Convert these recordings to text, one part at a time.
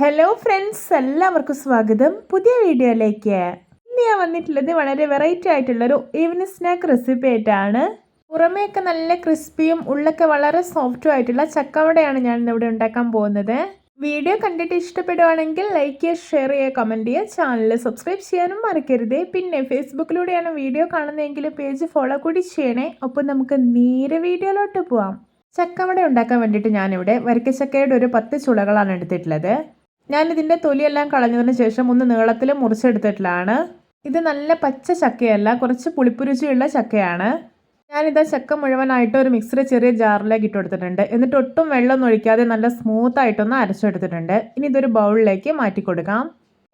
Hello friends എല്ലാവർക്കും സ്വാഗതം. പുതിയ വീഡിയോയിലേക്ക്. ഇന്ന് ഞാൻ വന്നിട്ടുള്ളത് വളരെ വെറൈറ്റി ആയിട്ടുള്ളൊരു ഈവനിങ് സ്നാക്ക് റെസിപ്പി ആയിട്ടാണ്. പുറമേയൊക്കെ നല്ല ക്രിസ്പിയും ഉള്ളൊക്കെ വളരെ സോഫ്റ്റും ആയിട്ടുള്ള ചക്കവടയാണ് ഞാൻ ഇന്നിവിടെ ഉണ്ടാക്കാൻ പോകുന്നത്. വീഡിയോ കണ്ടിട്ട് ഇഷ്ടപ്പെടുവാണെങ്കിൽ ലൈക്ക് ചെയ്യുക ഷെയർ ചെയ്യുക കമന്റ് ചെയ്യുക. ചാനൽ സബ്സ്ക്രൈബ് ചെയ്യാനും മറക്കരുത്. പിന്നെ ഫേസ്ബുക്കിലൂടെയാണ് വീഡിയോ കാണുന്നതെങ്കിൽ പേജ് ഫോളോ കൂടി ചെയ്യണേ. ഒപ്പം നമുക്ക് നേരെ വീഡിയോയിലോട്ട് പോവാം. ചക്കവട ഉണ്ടാക്കാൻ വേണ്ടിയിട്ട് ഞാനിവിടെ വരിക്കച്ചക്കയുടെ ഒരു പത്ത് ചുളകളാണ് എടുത്തിട്ടുള്ളത്. ഞാനിതിന്റെ തൊലിയെല്ലാം കളഞ്ഞതിന് ശേഷം ഒന്ന് നീളത്തിൽ മുറിച്ചെടുത്തിട്ടുള്ളതാണ് ഇത് നല്ല പച്ച ചക്കയല്ല കുറച്ച് പുളിപ്പുരുചിയുള്ള ചക്കയാണ്. ഞാനിത് ചക്ക മുഴുവനായിട്ട് ഒരു മിക്സിയുടെ ചെറിയ ജാറിലേക്ക് ഇട്ട് കൊടുത്തിട്ടുണ്ട്. എന്നിട്ട് ഒട്ടും വെള്ളം ഒഴിക്കാതെ നല്ല സ്മൂത്ത് ആയിട്ടൊന്ന് അരച്ചെടുത്തിട്ടുണ്ട്. ഇനി ഇതൊരു ബൗളിലേക്ക് മാറ്റി കൊടുക്കാം.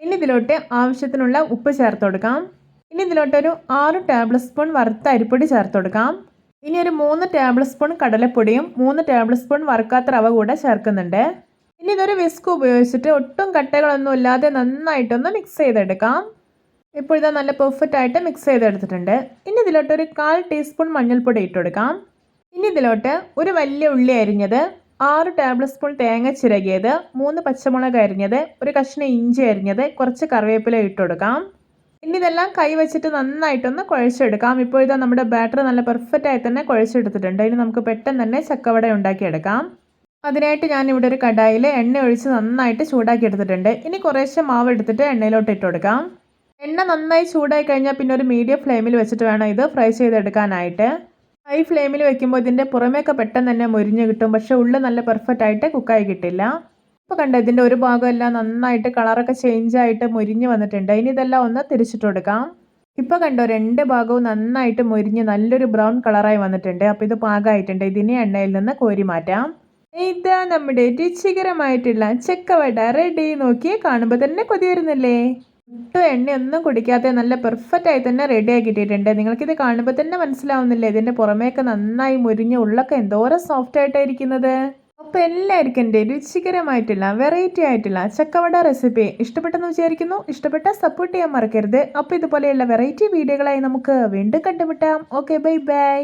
ഇനി ഇതിലോട്ട് ആവശ്യത്തിനുള്ള ഉപ്പ് ചേർത്ത് കൊടുക്കാം. ഇനി ഇതിലോട്ടൊരു ആറ് ടേബിൾ സ്പൂൺ വറുത്ത അരിപ്പൊടി ചേർത്ത് കൊടുക്കാം. ഇനി ഒരു മൂന്ന് ടേബിൾ സ്പൂൺ കടലപ്പൊടിയും മൂന്ന് ടേബിൾ സ്പൂൺ വറുക്കാത്ത റവ കൂടെ ചേർക്കുന്നുണ്ട്. ഇനി ഇതൊരു വിസ്ക് ഉപയോഗിച്ചിട്ട് ഒട്ടും കട്ടകളൊന്നും ഇല്ലാതെ നന്നായിട്ടൊന്ന് മിക്സ് ചെയ്തെടുക്കാം. ഇപ്പോൾ ഇതാ നല്ല പെർഫെക്റ്റ് ആയിട്ട് മിക്സ് ചെയ്തെടുത്തിട്ടുണ്ട്. ഇനി ഇതിലോട്ട് ഒരു കാൽ ടീസ്പൂൺ മഞ്ഞൾപ്പൊടി ഇട്ട് കൊടുക്കാം ഇനി ഇതിലോട്ട് ഒരു വലിയ ഉള്ളി അരിഞ്ഞത് ആറ് ടേബിൾ സ്പൂൺ തേങ്ങ ചിരകിയത് മൂന്ന് പച്ചമുളക് അരിഞ്ഞത് ഒരു കഷ്ണം ഇഞ്ചി അരിഞ്ഞത് കുറച്ച് കറിവേപ്പില ഇട്ട് കൊടുക്കാം ഇനി ഇതെല്ലാം കൈ വെച്ചിട്ട് നന്നായിട്ടൊന്ന് കുഴച്ചെടുക്കാം. ഇപ്പോൾ ഇതാ നമ്മുടെ ബാറ്റർ നല്ല പെർഫെക്റ്റ് ആയി തന്നെ കുഴച്ചെടുത്തിട്ടുണ്ട്. ഇനി നമുക്ക് പെട്ടെന്ന് തന്നെ ചക്കവട ഉണ്ടാക്കിയെടുക്കാം. അതിനായിട്ട് ഞാനിവിടെ ഒരു കടായിൽ എണ്ണ ഒഴിച്ച് നന്നായിട്ട് ചൂടാക്കി എടുത്തിട്ടുണ്ട് ഇനി കുറേശ്ശെ മാവ് എടുത്തിട്ട് എണ്ണയിലോട്ട് ഇട്ട് കൊടുക്കാം. എണ്ണ നന്നായി ചൂടായി കഴിഞ്ഞാൽ പിന്നെ ഒരു മീഡിയം ഫ്ലെയിമിൽ വെച്ചിട്ട് വേണം ഇത് ഫ്രൈ ചെയ്തെടുക്കാനായിട്ട്. ഹൈ ഫ്ലെയിമിൽ വെക്കുമ്പോൾ ഇതിന്റെ പുറമേയൊക്കെ പെട്ടെന്ന് തന്നെ മുരിഞ്ഞ് കിട്ടും. പക്ഷെ ഉള്ളിൽ നല്ല പെർഫെക്റ്റ് ആയിട്ട് കുക്കായി കിട്ടില്ല. ഇപ്പോൾ കണ്ടോ ഇതിന്റെ ഒരു ഭാഗമെല്ലാം നന്നായിട്ട് കളറൊക്കെ ചേഞ്ച് ആയിട്ട് മുരിഞ്ഞ് വന്നിട്ടുണ്ട്. ഇനി ഇതെല്ലാം ഒന്ന് തിരിച്ചിട്ട് കൊടുക്കാം. ഇപ്പോൾ കണ്ടോ രണ്ട് ഭാഗവും നന്നായിട്ട് മുരിഞ്ഞ് നല്ലൊരു ബ്രൗൺ കളറായി വന്നിട്ടുണ്ട്. അപ്പോൾ ഇത് പാകമായിട്ടുണ്ട് ഇതിനെ എണ്ണയിൽ നിന്ന് കോരി മാറ്റാം. ഇതാ നമ്മുടെ രുചികരമായിട്ടുള്ള ചക്കവട റെഡി നോക്കി കാണുമ്പോൾ തന്നെ കൊതി വരുന്നില്ലേ? ഒട്ടും എണ്ണയൊന്നും കുടിക്കാതെ നല്ല പെർഫെക്റ്റ് ആയി തന്നെ റെഡി കിട്ടിയിട്ടുണ്ട്. നിങ്ങൾക്കിത് കാണുമ്പോൾ തന്നെ മനസ്സിലാവുന്നില്ലേ? ഇതിന്റെ പുറമേയൊക്കെ നന്നായി മുരിഞ്ഞ ഉള്ളൊക്കെ എന്തോരം സോഫ്റ്റ് ആയിട്ടായിരിക്കുന്നത് അപ്പോൾ എല്ലാവർക്കും എന്റെ രുചികരമായിട്ടുള്ള വെറൈറ്റി ആയിട്ടുള്ള ചക്കവട റെസിപ്പി ഇഷ്ടപ്പെട്ടെന്ന് വിചാരിക്കുന്നു. ഇഷ്ടപ്പെട്ട സപ്പോർട്ട് ചെയ്യാൻ മറക്കരുത്. അപ്പോൾ ഇതുപോലെയുള്ള വെറൈറ്റി വീഡിയോകളായി നമുക്ക് വീണ്ടും കണ്ടുമുട്ടാം. Okay bye bye